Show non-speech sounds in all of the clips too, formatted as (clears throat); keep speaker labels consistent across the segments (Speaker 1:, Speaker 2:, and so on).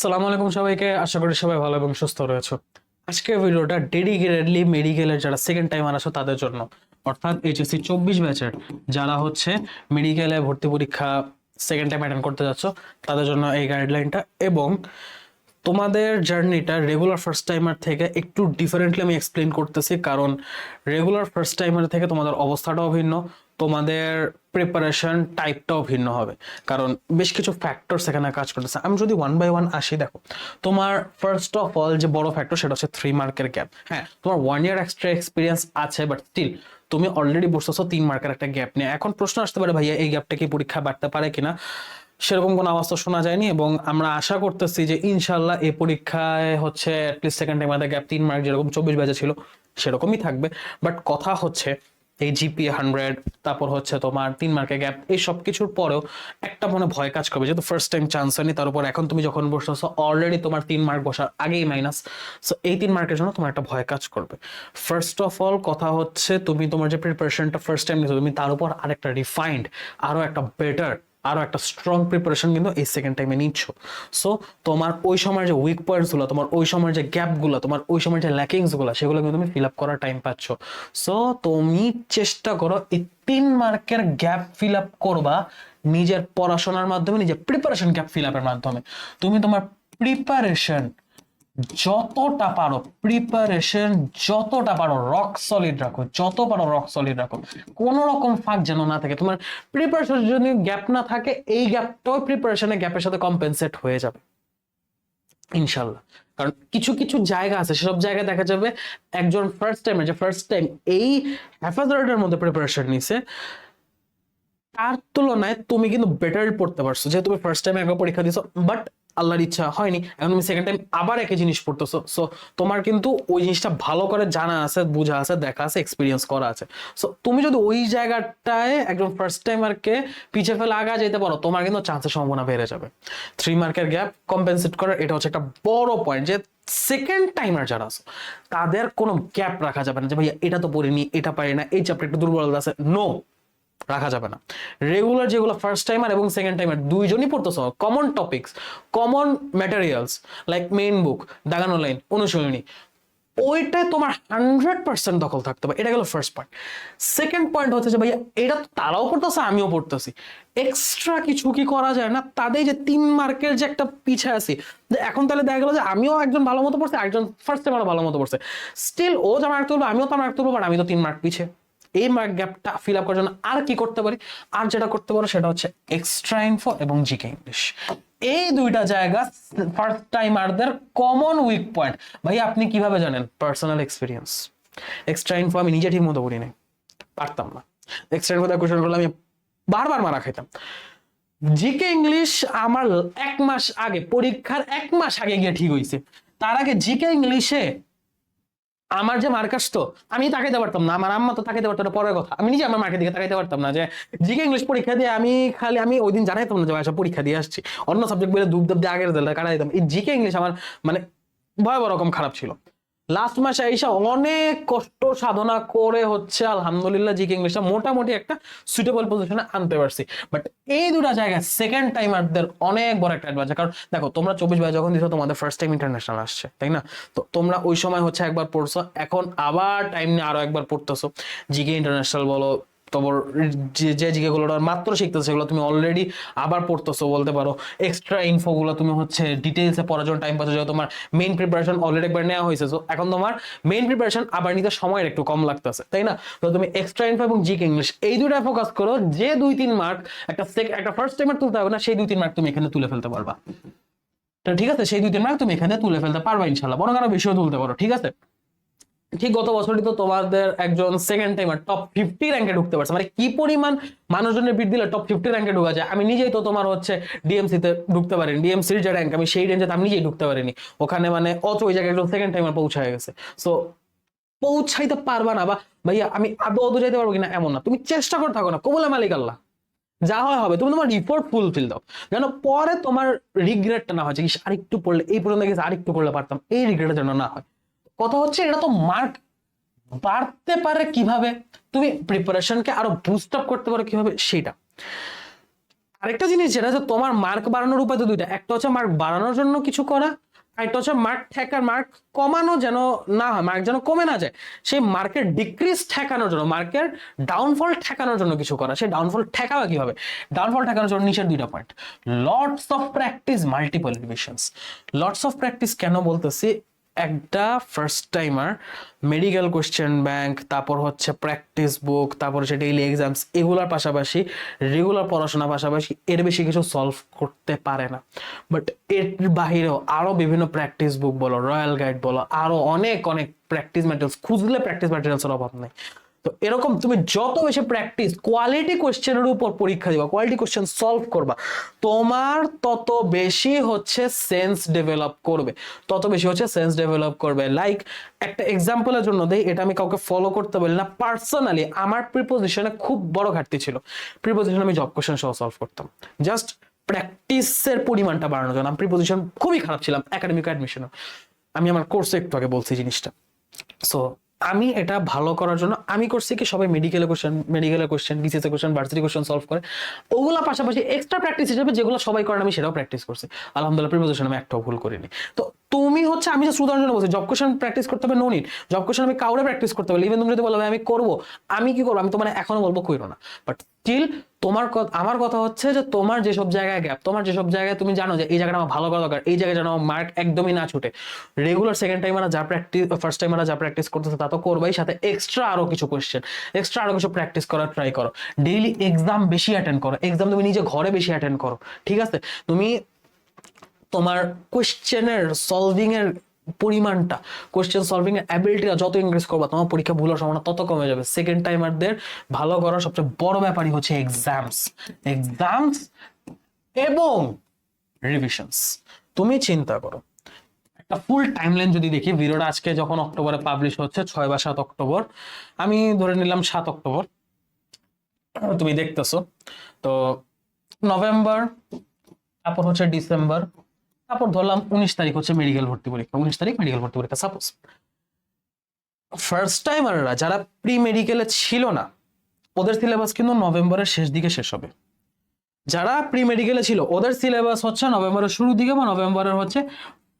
Speaker 1: সালাম আলাইকুম সবাইকে। আশা করি সবাই ভালো এবং সুস্থ রয়েছে। আজকের ভিডিওটা ডেডিকেটেডলি মেডিকেলের যারা সেকেন্ড টাইম আসো তাদের জন্য। অর্থাৎ এইচএসসি চব্বিশ ব্যাচের যারা হচ্ছে মেডিকেলে ভর্তি পরীক্ষা সেকেন্ড টাইম অ্যাটেন্ড করতে যাচ্ছ, তাদের জন্য এই গাইডলাইনটা এবং তোমাদের জার্নিটা রেগুলার ফার্স্ট টাইমার থেকে একটু ডিফারেন্টলি আমি এক্সপ্লেন করতেছি, কারণ রেগুলার ফার্স্ট টাইমার থেকে তোমাদের অবস্থাটাও ভিন্ন। তোমাদের প্রিপারেশন টাইপটাও ভিন্ন হবে। কারণ বেশ কিছু ফ্যাক্টর সেখানে কাজ করতেছে। আমি যদি ওয়ান বাই ওয়ান আসি, দেখো, তোমার ফার্স্ট অফ অল যে বড় ফ্যাক্টর সেটা হচ্ছে থ্রি মার্কের গ্যাপ হ্যাঁ তোমার ওয়ান ইয়ার এক্সট্রা এক্সপিরিয়েন্স আছে বাট স্টিল তুমি অলরেডি বসতেছো তিন মার্কের একটা গ্যাপ নিয়ে। এখন প্রশ্ন আসতে পারে, ভাইয়া, এই গ্যাপটা কি পরীক্ষা বাড়তে পারে কিনা? সেরকম কোনো আওয়াজ তো শোনা যায়নি, এবং আমরা আশা করতেছি যে ইনশাল্লাহ এই পরীক্ষায় হচ্ছে অ্যাটলিস্ট সেকেন্ড টাইম আমাদের গ্যাপ তিন মার্ক যেরকম চব্বিশ ব্যাচে ছিল, সেরকমই থাকবে। বাট কথা হচ্ছে এই জিপি হান্ড্রেড তারপর হচ্ছে তোমার তিন মার্কে গ্যাপ এই সব কিছুর পরেও একটা মনে ভয় কাজ করবে, যেহেতু ফার্স্ট টাইম চান্স হয়নি, তার উপর এখন তুমি যখন বসতেছো অলরেডি তোমার তিন মার্ক বসার আগেই মাইনাস সো এই তিন মার্কের জন্য তোমার একটা ভয় কাজ করবে। ফার্স্ট অফ অল কথা হচ্ছে তুমি তোমার যে প্রিপারেশনটা ফার্স্ট টাইম নিছো তুমি তার উপর আরেকটা রিফাইন্ড আরও একটা বেটার আরও একটা স্ট্রং প্রিপারেশন কিন্তু এই সেকেন্ড টাইমে নিচ্ছ। সো তোমার ওই সময়ের যে উইক পয়েন্টসগুলো তোমার ওই সময়ের যে গ্যাপগুলো তোমার ওই সময়ের যে ল্যাকিংসগুলো সেগুলো কিন্তু তুমি ফিল আপ করার টাইম পাচ্ছ। সো তুমি চেষ্টা করো এই তিন মার্কের গ্যাপ ফিল আপ করবা নিজের পড়াশোনার মাধ্যমে, নিজের প্রিপারেশন গ্যাপ ফিল আপের মাধ্যমে। তুমি তোমার প্রিপারেশন যতটা পারো প্রিপারেশন যতটা পারো রক সলিড রাখো, যত পারো রক সলিড রাখো কোনো রকম ফাঁক যেন না থাকে। তোমার প্রিপারেশন যদি গ্যাপ না থাকে, এই গ্যাপটাও প্রিপারেশনের গ্যাপের সাথে কম্পেনসেট হয়ে যাবে। ইনশাল্লাহ কারণ কিছু কিছু জায়গা আছে, সেসব জায়গায় দেখা যাবে একজন ফার্স্ট টাইম যে ফার্স্ট টাইম এই হ্যাফাজার্ডের মধ্যে প্রিপারেশন নিছে, তার তুলনায় তুমি কিন্তু বেটার পড়তে পারছ। যেহেতু তুমি ফার্স্ট টাইম একবার পরীক্ষা দিছো বাট আল্লাহর ইচ্ছা হয়নি। এখন তুমি সেকেন্ড টাইম আবার একই জিনিস পড়তেছো। সো তোমার কিন্তু ওই জিনিসটা ভালো করে জানা আছে, বোঝা আছে, দেখা আছে এক্সপিরিয়েন্স করা আছে। সো তুমি যদি ওই জায়গাটায় একদম ফার্স্ট টাইমারকে পিছে ফেলে আগা যেতে পারো, তোমার কিন্তু চান্সের সম্ভাবনা বেড়ে যাবে। থ্রি মার্কের গ্যাপ কম্পেনসেট করার, এটা হচ্ছে একটা বড় পয়েন্ট যে সেকেন্ড টাইমার যারা আছে, তাদের কোনো গ্যাপ রাখা যাবে না যে, ভাইয়া, এটা তো পড়িনি, এটা পারি না, এই চ্যাপ্টার একটু দুর্বলতা আছে। নো রাখা যাবে না। রেগুলার যেগুলো ফার্স্ট টাইমার এবং সেকেন্ড টাইমার দুইজনই পড়তেছ common topics common materials like main book দাগানো line অনুশীলনী, ওইটায় তোমার হান্ড্রেড পার্সেন্ট দখল থাকতে হবে। এটা গেল ফার্স্ট পয়েন্ট সেকেন্ড পয়েন্ট হচ্ছে যে ভাইয়া, এটা তো তারাও পড়তেছে, আমিও পড়তেছি। এক্সট্রা কিছু কি করা যায় না? তাদের যে তিন মার্কের যে একটা পিছে আছে, যে এখন তাহলে দেখা গেলো যে আমিও একজন ভালো মতো পড়ছি একজন ফার্স্ট টাইমারও ভালো মতো পড়ছে। স্টিল ও যা মার্ক তুলবে, আমিও তো মার্ক তুলবো বাট আমি তো তিন মার্ক পিছে। এই মার্ক গ্যাপটা ফিল আপ করার জন্য আর কি করতে পারি? আর যেটা করতে পারো সেটা হচ্ছে এক্সট্রা ইনফো এবং জিকে ইংলিশ এই দুইটা জায়গা ফার্স্ট টাইমারদের কমন উইক পয়েন্ট ভাই, আপনি কীভাবে জানেন? পার্সোনাল এক্সপিরিয়েন্স এক্সট্রা ইনফো আমি নিজে ঠিক মতো করি নাই পারতাম না। এক্সট্রা ইনফো কোয়েশন করলে আমি বারবার মারা খাইতাম। জিকে ইংলিশ আমার এক মাস আগে, পরীক্ষার এক মাস আগে গিয়ে ঠিক হয়েছে তার আগে জিকে ইংলিশে আমার যে মার্কাস তো আমি তাকাইতে পারতাম না। আমার আম্মা তো তাকাইতে পারতো না, পরের কথা। আমি নিজে আমার মার্কের দিকে তাকাইতে পারতাম না যে, জিকে ইংলিশ পরীক্ষা দিয়ে আমি খালি, আমি ওই দিন জানাইতাম না যে আচ্ছা পরীক্ষা দিয়ে আসছি। অন্য সাবজেক্ট বলে দুধ দুধ দিয়ে আগের দিলে কাটা দিতাম। এই জিকে ইংলিশ আমার মানে ভয়াবহ রকম খারাপ ছিল। লাস্ট মাসে আইসা অনেক কষ্ট সাধনা করে হচ্ছে, আলহামদুলিল্লাহ জিকে ইংলিশটা মোটামুটি একটা সুইটেবল পজিশনে আনতে পারছি। বাট এই দুটা জায়গায় সেকেন্ড টাইম টাইমারদের অনেক বড় একটা অ্যাডভান্স কারণ দেখো, তোমরা চব্বিশ ভাই যখন দিছো, তোমাদের ফার্স্ট টাইম ইন্টারন্যাশনাল আসছে, তাই না? তো তোমরা ওই সময় হচ্ছে একবার পড়ছো, এখন আবার টাইম নিয়ে আরও একবার পড়তেছো। জিকে ইন্টারন্যাশনাল বলো তোমার যে যে জিকেগুলো মাত্র শিখতেছো, সেগুলো তুমি অলরেডি আবার পড়তেছো, বলতে পারো। এক্সট্রা ইনফোগুলো তুমি হচ্ছে ডিটেলসে পড়ার জন্য টাইম পাচ্ছ তোমার মেইন প্রিপারেশন অলরেডি একবার নেওয়া হয়েছে। তো এখন তোমার মেইন প্রিপারেশন আবার নিতে সময়ের একটু কম লাগতেছে, তাই না? তো তুমি এক্সট্রা ইনফো এবং জিকে ইংলিশ এই দুইটা ফোকাস করো, যে দুই তিন মার্ক একটা একটা ফার্স্ট টাইমার তুলতে হবে না, সেই দুই তিন মার্ক তুমি এখানে তুলে ফেলতে পারবা। ঠিক আছে, সেই দুই তিন মার্ক তুমি এখানে তুলে ফেলতে পারবা ইনশাল্লাহ বরং আরও বেশিও তুলতে পারো, ঠিক আছে? ঠিক গত বছরই তো তোমাদের একজন সেকেন্ড টাইমার টপ ফিফটি র্যাঙ্কে ঢুকতে পারছে। মানে কি পরিমাণ মানুষজনের বিট দিলে টপ ফিফটি র্যাঙ্কে ঢুকা যায়? আমি নিজেই তো তোমার হচ্ছে ডিএমসি তে ঢুকতে পারিনি। ডিএমসির যে র্যাঙ্ক আমি সেই রেঞ্জে আমি নিজেই ঢুকতে পারিনি। ওখানে মানে অত ওই জায়গায় একজন সেকেন্ড টাইমার পৌঁছায় গেছে। সো পৌঁছাইতে পারবা না বা ভাইয়া, আমি আদৌ আদৌ যাইতে পারব কিনা এমন না। তুমি চেষ্টা করে থাকো না। কবুলা মালিক আল্লাহ। যা হয় হবে। তুমি তোমার রিপোর্ট ফুলফিল দাও। যেন পরে তোমার রিগ্রেটটা না হয়। যে আরেকটু পড়লে, এই পর্যন্ত গেছে, আরেকটু পড়লে পারতাম। এই রিগ্রেটটা যেন না হয়। কথা হচ্ছে এটা তো মার্ক বাড়তে পারে কীভাবে? তুমি প্রিপারেশনকে আরও বুস্ট আপ করতে পারো কীভাবে? সেটা আরেকটা জিনিস যেটা যে তোমার মার্ক বাড়ানোর উপায় তো দুইটা। একটা হচ্ছে মার্ক বাড়ানোর জন্য কিছু করা আরেকটা হচ্ছে মার্ক ঠেকার মার্ক কমানো যেন না হয় মার্ক যেন কমে না যায়। সেই মার্কের ডিক্রিজ ঠেকানোর জন্য মার্কের ডাউনফল ঠেকানোর জন্য কিছু করা। সেই ডাউনফল ঠেকাবে কীভাবে? ডাউনফল ঠেকানোর জন্য নিচের দুইটা point lots of practice multiple revisions lots of practice কেন বলতেছি? একটা first timer medical question bank তারপর হচ্ছে প্র্যাকটিস বুক তারপর হচ্ছে ডেইলি এক্সামস এগুলোর পাশাপাশি রেগুলার পড়াশোনার পাশাপাশি এর বেশি কিছু সলভ করতে পারে না। বাট এর বাহিরেও আরও বিভিন্ন প্র্যাকটিস বুক বলো রয়্যাল গাইড বলো আরও অনেক অনেক প্র্যাকটিস ম্যাটেরিয়ালস খুঁজলে প্র্যাকটিস ম্যাটেরিয়ালসের অভাব নেই। তো এরকম তুমি যত বেশি প্র্যাকটিস কোয়ালিটি কোশ্চেনের উপর পরীক্ষা দিবা কোয়ালিটি কোশ্চেন সলভ করবা, তোমার তত বেশি হচ্ছে সেন্স ডেভেলপ করবে। তত বেশি হচ্ছে সেন্স ডেভেলপ করবে। লাইক একটা এক্সাম্পলের জন্য দেই, এটা আমি কাউকে ফলো করতে বলি না পার্সোনালি আমার প্রিপোজিশনে খুব বড় ঘাটতি ছিল। প্রিপোজিশন আমি জব কোশ্চেন সহ সলভ করতাম। জাস্ট প্র্যাকটিসের পরিমাণটা বাড়ানোর জন্য। আমি প্রিপোজিশন খুবই খারাপ ছিলাম একাডেমিক অ্যাডমিশনে আমি আমার কোর্সে একটু আগে বলছি জিনিসটা। সো আমি এটা ভালো করার জন্য আমি করছি কি সবাই medical question medical question BCS question varsity question solve করে। ওগুলো পাশাপাশি এক্সট্রা প্র্যাকটিস হিসেবে যেগুলো সবাই করেন, আমি সেটাও প্র্যাকটিস করছি। আলহামদুলিল্লাহ প্রিপোজিশন আমি একটাও ভুল করিনি। তো তুমি হচ্ছে, আমি জাস্ট উদাহরণ বলছি জব কোশ্চেন প্র্যাকটিস করতে হবে নো নিড জব কোশ্চেন আমি কাউরে প্র্যাকটিস করতে হবে ইভেন তুমি যদি বলো আমি করব। আমি কি করব? আমি তোমার এখনও বলব, কইরো না। বাট স্টিল তোমার আমার কথা হচ্ছে যে তোমার যেসব জায়গায় গ্যাপ তোমার যেসব জায়গায় তুমি জানো যে এই জায়গাটা আমার ভালো করা দরকার, এই জায়গায় যেন মার্ক একদমই না ছুটে। রেগুলার সেকেন্ড টাইমারা যা প্র্যাকটিস ফার্স্ট টাইমারা যা প্র্যাকটিস করতেছে তা তো করবাই, সাথে এক্সট্রা আরও কিছু কোশ্চেন এক্সট্রা আরও কিছু প্র্যাকটিস করার ট্রাই করো। ডেইলি এক্সাম বেশি অ্যাটেন্ড করো এক্সাম তুমি নিজে ঘরে বেশি অ্যাটেন্ড করো, ঠিক আছে? তুমি তোমার কোয়েশ্চেনের সলভিং এর পরিমাণটা কোশ্চেন সলভিং এর অ্যাবিলিটিটা যত ইনক্রিজ করবা, তোমার পরীক্ষা ভুল সম্ভাবনা তত কমে যাবে। সেকেন্ড টাইমারদের ভালো করার সবচেয়ে বড় ব্যাপারই হচ্ছে এক্সামস এক্সামস এবং রিভিশনস তুমি চিন্তা করো, একটা ফুল টাইমলাইন যদি দেখি ভিডিওটা আজকে যখন অক্টোবরে পাবলিশ হচ্ছে, ছয় বা সাত অক্টোবর, আমি ধরে নিলাম সাত অক্টোবর। তুমি দেখতেছো, তো নভেম্বর তারপর হচ্ছে ডিসেম্বর তারপর ধরলাম উনিশ তারিখ হচ্ছে মেডিকেল ভর্তি পরীক্ষা, উনিশ তারিখ মেডিকেল ভর্তি পরীক্ষা সাপোজ ফার্স্ট টাইমাররা যারা প্রি মেডিকেলে ছিল না, ওদের সিলেবাস কিন্তু নভেম্বরের শেষ দিকে শেষ হবে। যারা প্রি মেডিকেলে ছিল, ওদের সিলেবাস হচ্ছে নভেম্বরের শুরু দিকে বা নভেম্বরের হচ্ছে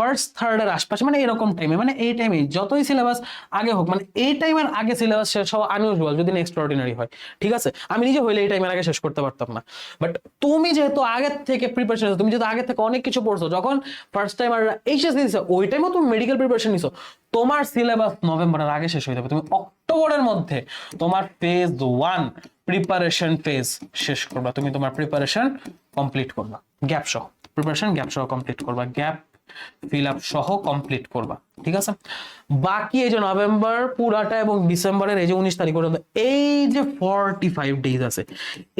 Speaker 1: ফার্স্ট থার্ডের আশপাশে মানে এরকম টাইমে মানে এই টাইমে যতই সিলেবাস আগে হোক মানে এই টাইমের আগে সিলেবাস শেষ হওয়া আনইউজুয়াল যদি এক্সট্রাঅর্ডিনারি হয়, ঠিক আছে? আমি নিজে হইলে এই টাইমের আগে শেষ করতে পারতাম না। বাট তুমি যেহেতু আগের থেকে প্রিপারেশন তুমি যেহেতু আগে থেকে অনেক কিছু পড়ছো, যখন ফার্স্ট টাইম আর এইচএস দিছো ওই টাইমও তুমি মেডিকেল প্রিপারেশন নিছো, তোমার সিলেবাস নভেম্বরের আগে শেষ হয়ে যাবে। তুমি অক্টোবরের মধ্যে তোমার ফেজ ওয়ান প্রিপারেশন ফেজ শেষ করবা। তুমি তোমার প্রিপারেশন কমপ্লিট করবা। গ্যাপ সহ প্রিপারেশন গ্যাপ সহ কমপ্লিট করবা। গ্যাপ ফিল আপ সহ কমপ্লিট করবা, ঠিক আছে? বাকি এই যে নভেম্বর পুরাটা এবং ডিসেম্বরের এই যে উনিশ তারিখ পর্যন্ত, এই যে ফর্টি ফাইভ ডেজ আছে,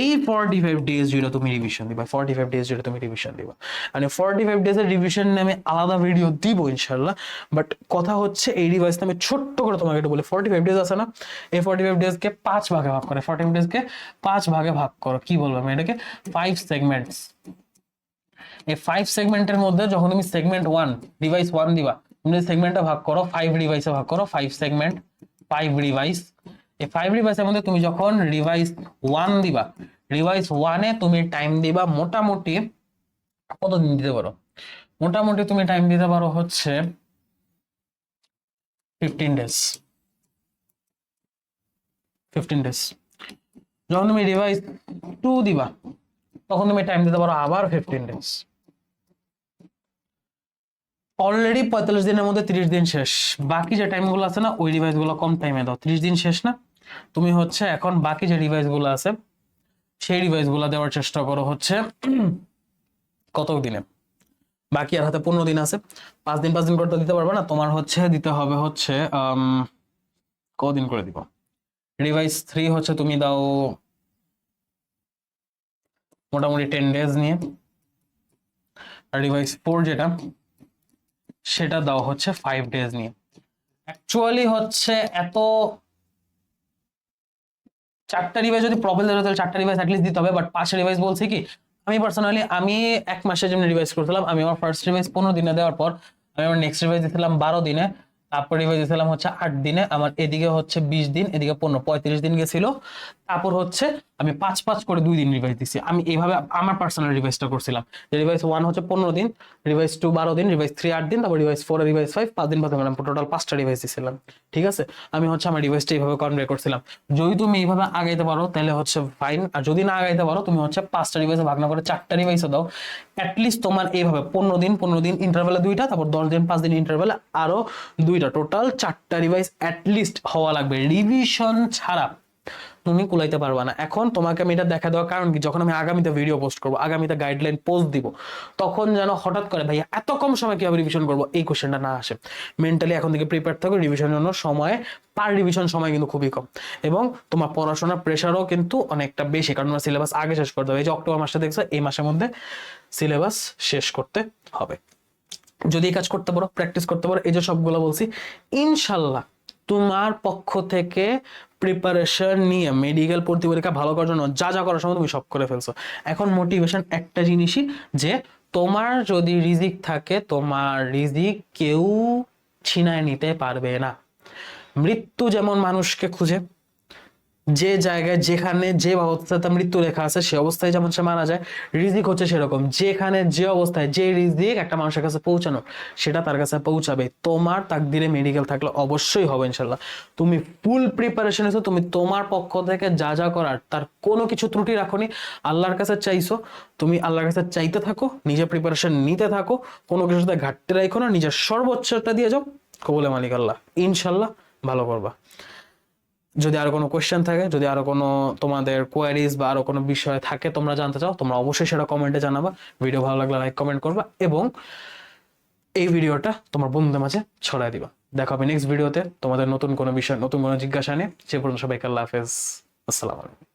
Speaker 1: এই ফর্টি ফাইভ ডেজ জুড়ে তুমি রিভিশন দিবা ফর্টি ফাইভ ডেজ জুড়ে তুমি রিভিশন দিবা। মানে ফর্টি ফাইভ ডেজের রিভিশন নিয়ে আমি আলাদা ভিডিও দিব ইনশাল্লাহ বাট কথা হচ্ছে এই ডিভাইস আমি ছোট্ট করে তোমাকে একটু বলি ফর্টি ফাইভ ডেজ আছে না? এই ফর্টি ফাইভ ডেজকে পাঁচ ভাগে ভাগ করে ফর্টি ফাইভ ডেজকে পাঁচ ভাগে ভাগ করো, কি বলব আমি এটাকে? ফাইভ সেগমেন্টস এই ফাইভ সেগমেন্টের মধ্যে যখন তুমি সেগমেন্ট ওয়ান ডিভাইস ওয়ান দিবা, তুমি সেগমেন্টটা ভাগ করো ফাইভ ডিভাইসে ভাগ করো ফাইভ সেগমেন্ট ফাইভ ডিভাইস এই ফাইভ ডিভাইসের মধ্যে তুমি যখন ডিভাইস ওয়ান দিবা ডিভাইস ওয়ানে তুমি টাইম দিবা মোটামুটি কতদিন দিতে পারো? মোটামুটি তুমি টাইম দিতে পারো হচ্ছে ফিফটিন ডেজ ফিফটিন ডেজ যখন তুমি ডিভাইস টু দিবা, তখন তুমি টাইম দিতে পারো আবার ফিফটিন ডেজ অলরেডি পঁয়তাল্লিশ দিনের মধ্যে তিরিশ দিন শেষ। বাকি যে টাইমগুলো আছে না, ওই ডিভাইসগুলো কম টাইমে দাও। তিরিশ দিন শেষ না? তুমি হচ্ছে এখন বাকি যে ডিভাইসগুলো আছে, সেই ডিভাইসগুলো দেওয়ার চেষ্টা করো হচ্ছে (clears throat) কত দিনে? বাকি আর হাতে পনেরো দিন আছে। পাঁচ দিন পাঁচ দিন করে তো দিতে পারবে না। তোমার হচ্ছে দিতে হবে হচ্ছে কদিন করে দিব? ডিভাইস থ্রি হচ্ছে তুমি দাও মোটামুটি টেন ডেজ নিয়ে। আর ডিভাইস ফোর যেটা সেটা দেওয়া হচ্ছে ফাইভ ডেজ নিয়ে। অ্যাকচুয়ালি হচ্ছে এত চারটা ডিভাইস যদি প্রবলেম দেয় তাহলে চারটা ডিভাইস অ্যাটলিস্ট দিতে হবে বাট পাঁচটা ডিভাইস বলছি কি, আমি পার্সোনালি আমি এক মাসের জন্য ডিভাইস করছিলাম, আমি আমার ফার্স্ট ডিভাইস পনেরো দিনে দেওয়ার পর, আমি আমার নেক্সট ডিভাইস দিয়েছিলাম বারো দিনে। তারপর রিভাইজ দিয়েছিলাম হচ্ছে আট দিনে, আমার এদিকে হচ্ছে বিশ দিন, এদিকে পনেরো, পঁয়ত্রিশ দিন গেছিল। তারপর হচ্ছে আমি পাঁচ পাঁচ করে দুই দিন রিভাইজ দিছি। আমি এইভাবে আমার পার্সোনাল রিভাইজটা করছিলাম। রিভাইজ ওয়ান হচ্ছে পনেরো দিন রিভাইজ টু বারো দিন রিভাইজ থ্রি আট দিন, তারপর রিভাইজ ফোর রিভাইজ ফাইভ পাঁচ দিন পাঁচ দিন টোটাল পাঁচটা রিভাইজ দিছিলাম। ঠিক আছে? আমি হচ্ছে আমার রিভাইজটা এইভাবে কনভে করছিলাম। যদি তুমি এইভাবে আগাইতে পারো, তাহলে হচ্ছে ফাইন আর যদি না আগাইতে পারো, তুমি হচ্ছে পাঁচটা রিভাইজে ভাগ না করে চারটা রিভাইজে দাও। অ্যাটলিস্ট তোমার এইভাবে পনেরো দিন পনেরো দিন ইন্টারভেলে দুইটা, তারপর দশ দিন, পাঁচ দিন ইন্টারভেলে আরও দুইটা। টোটাল চারটা রিভাইজ অ্যাটলিস্ট হওয়া লাগবে। রিভিশন ছাড়া তুমি কুলাইতে পারবা না। এখন তোমাকে আমি এটা দেখা দেওয়ার কারণ কি? যখন আমি আগামীতে ভিডিও পোস্ট করব, আগামীতে গাইডলাইন পোস্ট দিব, তখন যেন হঠাৎ করে, ভাইয়া, এত কম সময় কীভাবে রিভিশন করব? এই কোশ্চেনটা না আসে। মেন্টালি এখন থেকে প্রিপেয়ার থাকো রিভিশনের জন্য সময় পার রিভিশন সময় কিন্তু খুবই কম। এবং তোমার পড়াশোনার প্রেশারও কিন্তু অনেকটা বেশি, কারণ তোমার সিলেবাস আগে শেষ করতে হবে। এই যে অক্টোবর মাসে দেখছ, এই মাসের মধ্যে সিলেবাস শেষ করতে হবে। যদি এই কাজ করতে পারো প্র্যাকটিস করতে পারো, এই যে সবগুলো বলছি, ইনশাল্লাহ তোমার পক্ষ থেকে প্রিপারেশন নিয়ে মেডিকেল ভর্তি পরীক্ষা ভালো করার জন্য যা যা করার সময় তুমি সব করে ফেলছো। এখন মোটিভেশন একটা জিনিসই যে তোমার যদি রিজিক থাকে, তোমার রিজিক কেউ ছিনায় নিতে পারবে না। মৃত্যু যেমন মানুষকে খুঁজে যে জায়গায়, যেখানে যে অবস্থাতে মৃত্যু লেখা আছে, সে অবস্থায় যেমন সে মারা যায়, রিজিক হচ্ছে সেরকম। যেখানে যে অবস্থায়, যে রিজিক একটা মানুষের কাছে পৌঁছানো, সেটা তার কাছে পৌঁছাবে। তোমার তাকদিরে মেডিকেল থাকলে অবশ্যই হবে ইনশাল্লাহ তুমি ফুল প্রিপারেশন এসো তুমি তোমার পক্ষ থেকে যা যা করার, তার কোনো কিছু ত্রুটি রাখোনি। আল্লাহর কাছে চাইছো, তুমি আল্লাহর কাছে চাইতে থাকো, নিজে প্রিপারেশন নিতে থাকো, কোনো কিছুতে ঘাটতে রাখো না, নিজের সর্বোচ্চটা দিয়ে যাও। কবুলে মালিক আল্লাহ। ইনশাল্লাহ ভালো করবা। যদি আরও কোনো কোয়েশ্চেন থাকে, যদি আরও কোনো তোমাদের কোয়ারিজ বা আরও কোনো বিষয় থাকে তোমরা জানতে চাও, তোমরা অবশ্যই সেটা কমেন্টে জানাবা। ভিডিও ভালো লাগলে লাইক কমেন্ট করবা এবং এই ভিডিওটা তোমার বন্ধুদের মাঝে ছড়াই দিবা। দেখা হবে নেক্সট ভিডিওতে তোমাদের নতুন কোনো বিষয়, নতুন কোনো জিজ্ঞাসা নিয়ে। সে পর্যন্ত সবাইকে আল্লাহ হাফেজ। আসসালামু আলাইকুম।